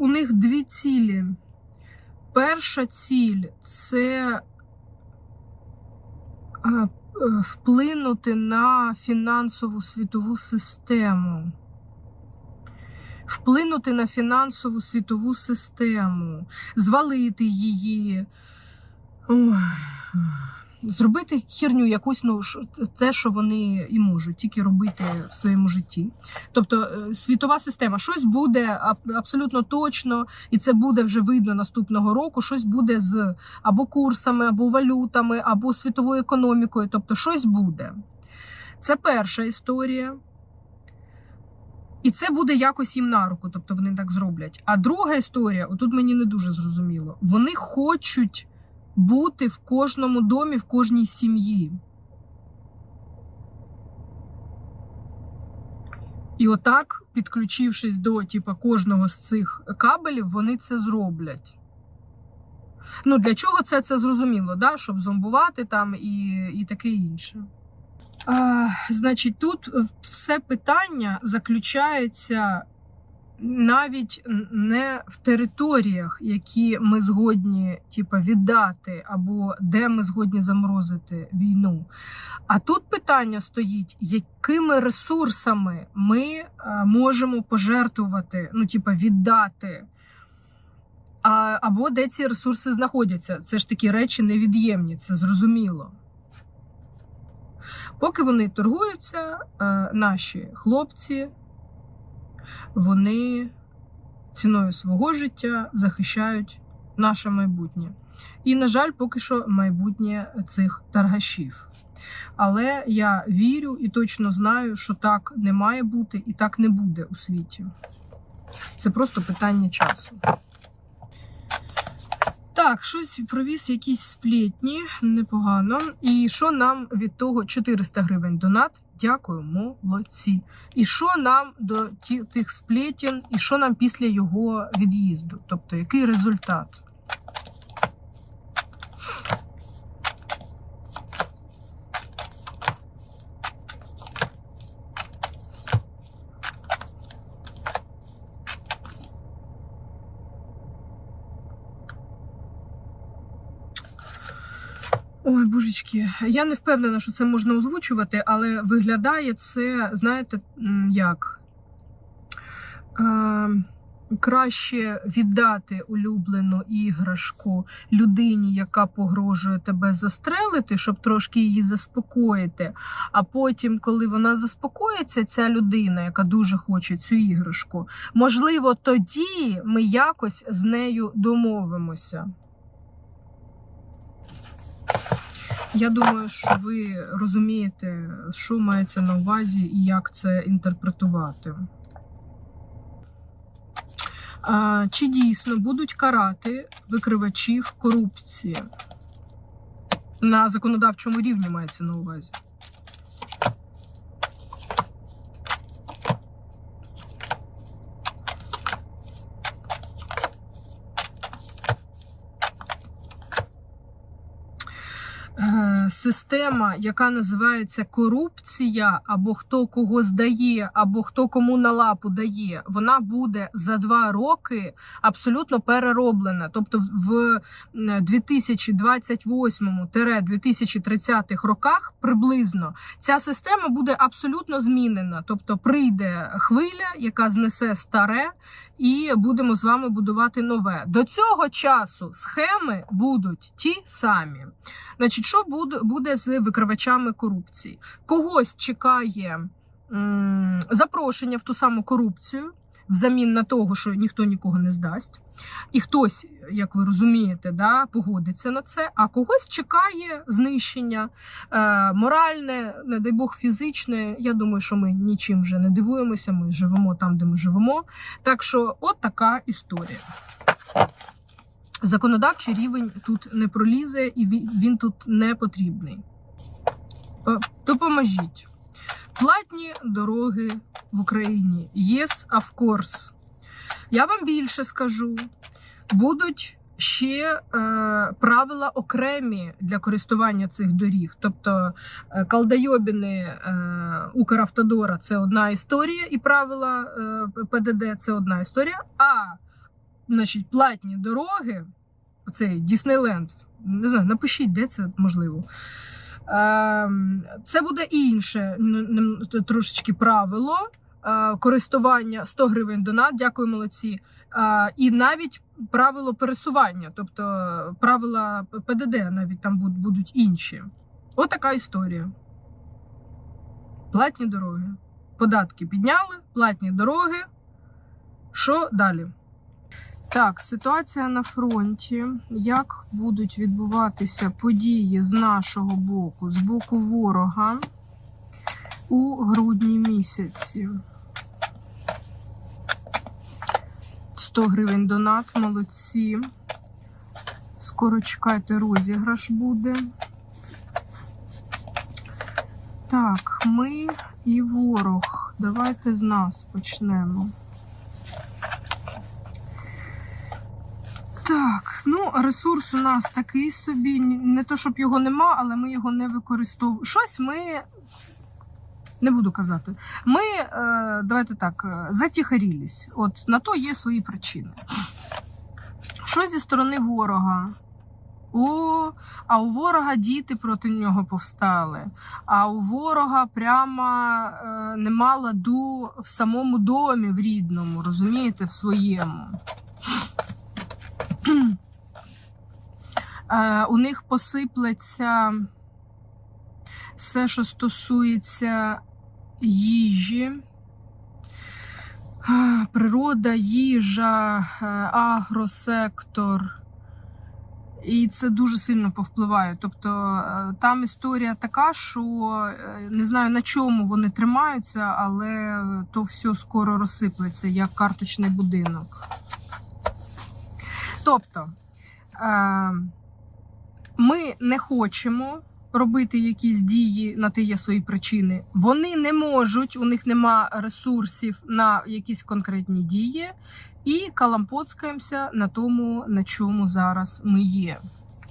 У них дві цілі. Перша ціль це е, вплинути на фінансову світову систему. Вплинути на фінансову світову систему, звалити її, ой, зробити херню якусь, ну, те, що вони і можуть, тільки робити в своєму житті. Тобто е, світова система, щось буде абсолютно точно, і це буде вже видно наступного року. Щось буде з або курсами, або валютами, або світовою економікою. Тобто, щось буде. Це перша історія. І це буде якось їм на руку, тобто вони так зроблять. А друга історія, отут мені не дуже зрозуміло. Вони хочуть бути в кожному домі, в кожній сім'ї. І отак, підключившись до типу, кожного з цих кабелів, вони це зроблять. Ну, для чого це це зрозуміло, да? щоб зомбувати там і, і таке інше. А, значить, тут все питання заключається навіть не в територіях, які ми згодні типу, віддати, або де ми згодні заморозити війну. А тут питання стоїть, якими ресурсами ми е, можемо пожертвувати, ну, типу, віддати. А, або де ці ресурси знаходяться. Це ж такі речі невід'ємні, це зрозуміло. Поки вони торгуються, е, наші хлопці, вони ціною свого життя захищають наше майбутнє. І, на жаль, поки що майбутнє цих торгашів. Але я вірю і точно знаю, що так не має бути і так не буде у світі. Це просто питання часу. Так, щось провіз якісь сплітні, непогано. І що нам від того 400 гривень донат? Дякую, молодці. І що нам до тих сплітін, і що нам після його від'їзду? Тобто, який результат? Ой, божечки, я не впевнена, що це можна озвучувати, але виглядає це, знаєте, як е, краще віддати улюблену іграшку людині, яка погрожує тебе застрелити, щоб трошки її заспокоїти. А потім, коли вона заспокоїться, ця людина, яка дуже хоче цю іграшку, можливо, тоді ми якось з нею домовимося. Я думаю, що ви розумієте, що мається на увазі і як це інтерпретувати. Чи дійсно будуть карати викривачів корупції? На законодавчому рівні мається на увазі. Е, Система, яка називається корупція, або хто кого здає, або хто кому на лапу дає, вона буде за два роки абсолютно перероблена. Тобто в 2028-2030 роках приблизно ця система буде абсолютно змінена. Тобто прийде хвиля, яка знесе старе, і будемо з вами будувати нове. До цього часу схеми будуть ті самі. Значить, що буде, з викривачами корупції? Когось чекає запрошення в ту саму корупцію, взамін на того, що ніхто нікого не здасть. І хтось, як ви розумієте, да, погодиться на це, а когось чекає знищення е, моральне, не дай Бог, фізичне. Я думаю, що ми нічим вже не дивуємося, ми живемо там, де ми живемо. Так що, от така історія. Законодавчий рівень тут не пролізе і він тут не потрібний. Допоможіть. Платні дороги в Україні. Yes, of course. Я вам більше скажу. Будуть ще е, правила окремі для користування цих доріг. Тобто е, калдайобіни е, Укравтодора це одна історія, і правила е, ПДД це одна історія. А значить, платні дороги, оцей Діснейленд, не знаю, напишіть, де це можливо. Ем, Це буде інше н- н- трошечки правило е, користування 100 гривень донат. Дякую, молодці. Е, І навіть правило пересування, тобто правила ПДД навіть там будуть інші. Отака історія. Платні дороги. Податки підняли, платні дороги. Що далі? Так, ситуація на фронті. Як будуть відбуватися події з нашого боку, з боку ворога у грудні місяці? 100 гривень донат, молодці. Скоро чекайте, розіграш буде. Так, ми і ворог. Давайте з нас почнемо. Так, ну ресурс у нас такий собі. Не то, щоб його нема, але ми його не використовуємо. Щось ми. Не буду казати. Ми, е, давайте так, е, затіхарілись. От на то є свої причини. Що зі сторони ворога? О, а у ворога діти проти нього повстали. А у ворога прямо е, нема ладу в самому домі, в рідному, розумієте, в своєму. Е, у них посиплеться все, що стосується їжі. Е, Природа, їжа, е, агросектор. І це дуже сильно повпливає. Тобто там історія така, що не знаю на чому вони тримаються, але то все скоро розсиплеться, як карточний будинок. Тобто ми не хочемо робити якісь дії, на те є свої причини. Вони не можуть, у них нема ресурсів на якісь конкретні дії, і калампоцкаємося на тому, на чому зараз ми є.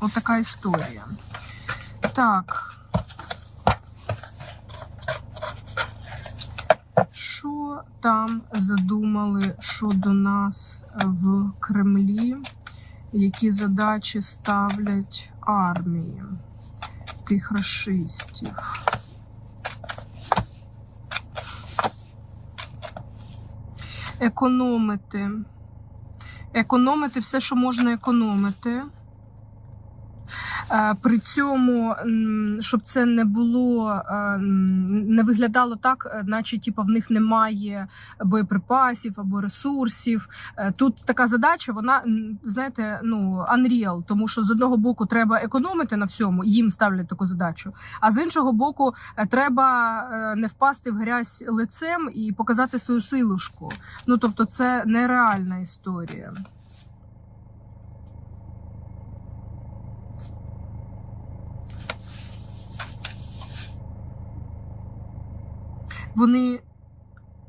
От така історія. Так. Що там задумали щодо нас в Кремлі? Які задачі ставлять армії тих расистів? Економити. Економити все, що можна економити. При цьому, щоб це не було, не виглядало так, е, наче типу, в них немає боєприпасів або ресурсів. Е, Тут така задача, вона знаєте, ну unreal, тому що з одного боку треба економити на всьому, їм ставлять таку задачу. А з іншого боку, е, треба не впасти в грязь лицем і показати свою силушку. Ну тобто, це нереальна історія. Вони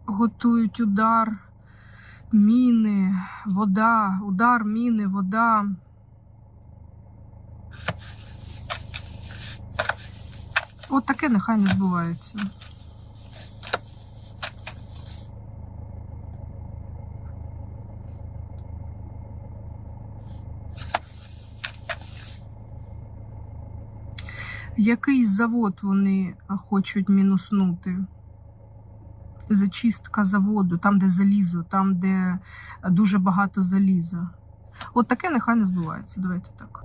готують удар, міни, вода, удар, міни, вода. От таке нехай не збувається. Який завод вони хочуть мінуснути? Зачистка заводу, там, де залізо, там, де дуже багато заліза. От таке нехай не збувається. Давайте так.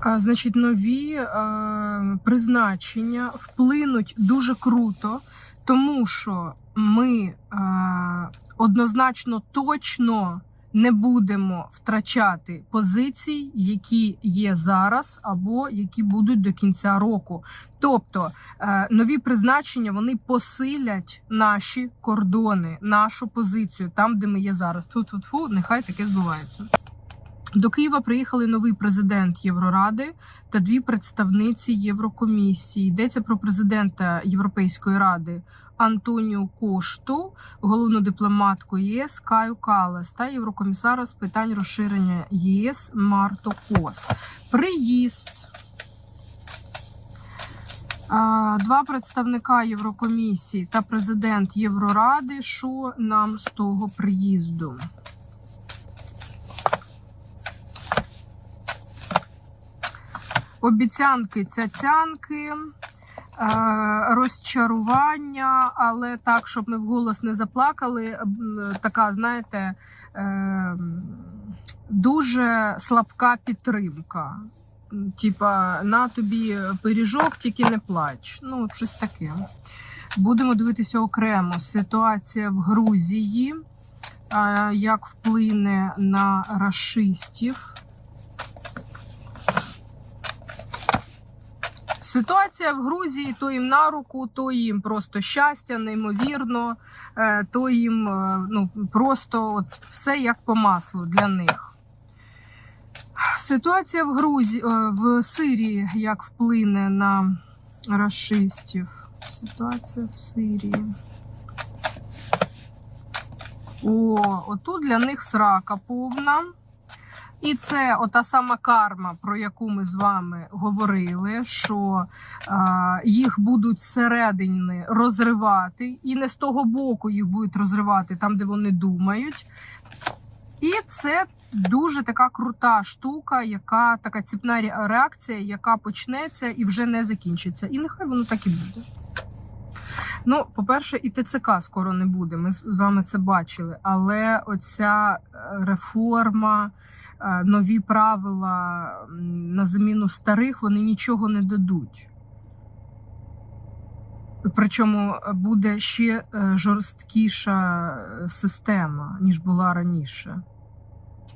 А, значить, нові е, призначення вплинуть дуже круто, тому що ми е, однозначно точно не будемо втрачати позицій, які є зараз, або які будуть до кінця року. Тобто е, нові призначення вони посилять наші кордони, нашу позицію там, де ми є зараз. Тут тут нехай таке збувається. До Києва приїхали новий президент Євроради та дві представниці Єврокомісії. Йдеться про президента Європейської ради Антоніо Кошту, головну дипломатку ЄС Каю Калас та єврокомісара з питань розширення ЄС Марто Кос. Приїзд. Два представника Єврокомісії та президент Євроради. Що нам з того приїзду? Обіцянки цяцянки, е, розчарування, але так, щоб ми вголос не заплакали. Така, знаєте, е, дуже слабка підтримка. Типа, на тобі пиріжок, тільки не плач. Ну, щось таке. Будемо дивитися окремо. Ситуація в Грузії, е, як вплине на рашистів. Ситуація в Грузії то їм на руку, то їм просто щастя, неймовірно, е, то їм е, ну, просто от все як по маслу для них. Ситуація в Грузії, в Сирії як вплине на расистів. Ситуація в Сирії. О, отут для них срака повна. І це ота сама карма, про яку ми з вами говорили, що е, їх будуть зсередини розривати, і не з того боку їх будуть розривати, там, де вони думають. І це дуже така крута штука, яка така ціпна реакція, яка почнеться і вже не закінчиться. І нехай воно так і буде. Ну, по-перше, і ТЦК скоро не буде. Ми з вами це бачили. Але оця е, реформа, нові правила на заміну старих, вони нічого не дадуть. Причому буде ще е, жорсткіша е, система, ніж була раніше.